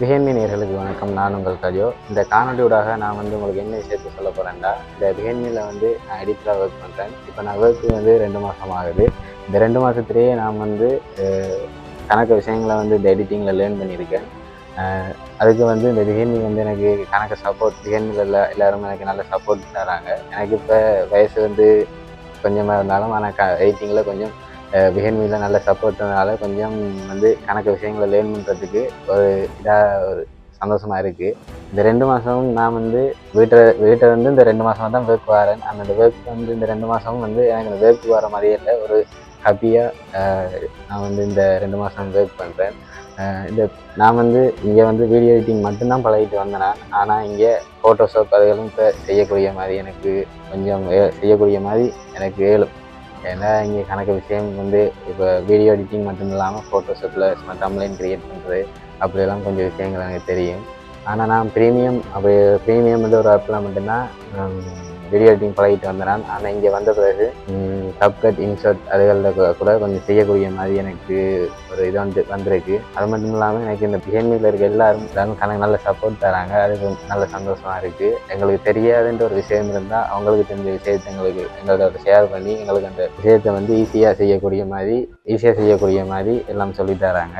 பிஹேன்மி நேர்களுக்கு வணக்கம். நான் உங்கள் கஜோ. இந்த காணொலியூடாக நான் வந்து உங்களுக்கு என்ன விஷயத்தை சொல்ல போகிறேன்டா இந்த பிஹேமியில் வந்து நான் எடிட்டராக ஒர்க் பண்ணுறேன் இப்போ நான் ஒர்க்கு வந்து ரெண்டு மாதம் ஆகுது. இந்த ரெண்டு மாதத்துலேயே நான் வந்து கணக்கு விஷயங்களை வந்து இந்த எடிட்டிங்கில் லேர்ன் பண்ணியிருக்கேன். அதுக்கு வந்து இந்த பிஹேமி வந்து எனக்கு கணக்கு சப்போர்ட் பிஹேமியில் எல்லா எல்லோரும் எனக்கு நல்ல சப்போர்ட் தராங்க. எனக்கு இப்போ வயசு வந்து கொஞ்சமாக இருந்தாலும் ஆனால் க எடிட்டிங்கில் கொஞ்சம் பிஹேன்மியில் நல்ல சப்போர்ட்னால கொஞ்சம் வந்து கணக்கு விஷயங்களை லேர்ன் பண்ணுறதுக்கு ஒரு இதாக ஒரு சந்தோஷமாக இருக்குது இந்த ரெண்டு மாதமும் நான் வந்து வீட்டை வீட்டை வந்து இந்த ரெண்டு மாதம் தான் ஒர்க் வரேன். அந்த ஒர்க் வந்து இந்த ரெண்டு மாதமும் வந்து எனக்கு இந்த ஒர்க் வர மாதிரியே இல்லை. ஒரு ஹாப்பியாக நான் வந்து இந்த ரெண்டு மாதம் ஒர்க் பண்ணுறேன் இந்த நான் வந்து இங்கே வந்து வீடியோ எடிட்டிங் மட்டும்தான் பழகிட்டு வந்தேன் நான் ஆனால் இங்கே ஃபோட்டோஷாப் அதுகளும் இப்போ செய்யக்கூடிய மாதிரி எனக்கு கொஞ்சம் வே- செய்யக்கூடிய மாதிரி எனக்கு ஏழும் ஏன்னா இங்கே கணக்கு விஷயம் வந்து இப்போ வீடியோ எடிட்டிங் மட்டும் இல்லாமல் ஃபோட்டோஷாப்பில் சும்மா க்ரியேட் பண்ணுறது அப்படியெல்லாம் கொஞ்சம் விஷயங்கள் எனக்கு தெரியும். ஆனால் நான் ப்ரீமியம் அப்படி ப்ரீமியம் வந்து ஒரு ஆப்பில் மட்டும்தான் வீடியோ எடிட்டிங் பழகிட்டு வந்தேன். நான் ஆனால் இங்கே வந்த பிறகு கட் இன்சர்ட் அதுகளில் கூட- கொஞ்சம் செய்யக்கூடிய மாதிரி எனக்கு ஒரு இது வந்து வந்திருக்கு. அது மட்டும் இல்லாமல் எனக்கு இந்த பிஹேமியில் இருக்க எல்லாரும் எல்லாரும் கணக்கு நல்ல சப்போர்ட் தராங்க. அது நல்ல சந்தோஷமாக இருக்குது எங்களுக்கு தெரியாதுன்ற ஒரு விஷயம் இருந்தால் அவங்களுக்கு தெரிஞ்ச விஷயத்தை எங்களுக்கு எங்களோட ஷேர் பண்ணி எங்களுக்கு அந்த விஷயத்தை வந்து ஈஸியாக செய்யக்கூடிய மாதிரி ஈஸியாக செய்யக்கூடிய மாதிரி எல்லாம் சொல்லித் தராங்க.